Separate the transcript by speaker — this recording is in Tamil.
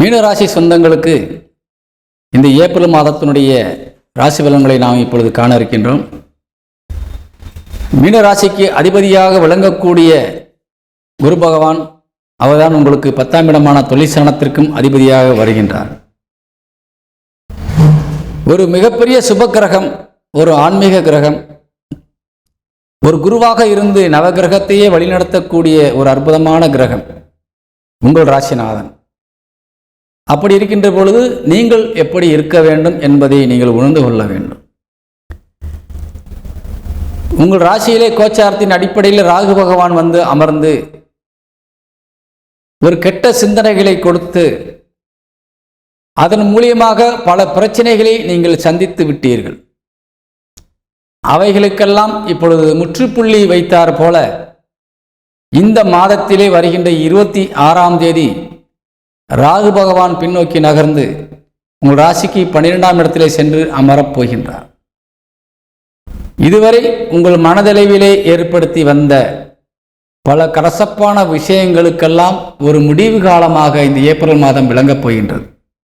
Speaker 1: மீனராசி சொந்தங்களுக்கு இந்த ஏப்ரல் மாதத்தினுடைய ராசி பலன்களை நாம் இப்பொழுது காண இருக்கின்றோம். மீனராசிக்கு அதிபதியாக விளங்கக்கூடிய குரு பகவான் அவர்தான் உங்களுக்கு பத்தாம் இடமான தொழிற்சனத்திற்கும் அதிபதியாக வருகின்றார். ஒரு மிகப்பெரிய சுப கிரகம் ஒரு ஆன்மீக கிரகம் ஒரு குருவாக இருந்து நவகிரகத்தையே வழிநடத்தக்கூடிய ஒரு அற்புதமான கிரகம் உங்கள் ராசிநாதன். அப்படி இருக்கின்ற பொழுது நீங்கள் எப்படி இருக்க வேண்டும் என்பதை நீங்கள் உணர்ந்து கொள்ள வேண்டும். உங்கள் ராசியிலே கோச்சாரத்தின் அடிப்படையில் ராகு பகவான் வந்து அமர்ந்து ஒரு கெட்ட சிந்தனைகளை கொடுத்து அதன் மூலியமாக பல பிரச்சனைகளை நீங்கள் சந்தித்து விட்டீர்கள். அவைகளுக்கெல்லாம் இப்பொழுது முற்றுப்புள்ளி வைத்தார் போல இந்த மாதத்திலே வருகின்ற இருபத்தி ஆறாம் தேதி ராகு பகவான் பின்னோக்கி நகர்ந்து உங்கள் ராசிக்கு பன்னிரெண்டாம் இடத்திலே சென்று அமரப் போகின்றார். இதுவரை உங்கள் மனதளவிலே ஏற்படுத்தி வந்த பல கரசப்பான விஷயங்களுக்கெல்லாம் ஒரு முடிவு காலமாக இந்த ஏப்ரல் மாதம் விளங்கப் போகின்றது.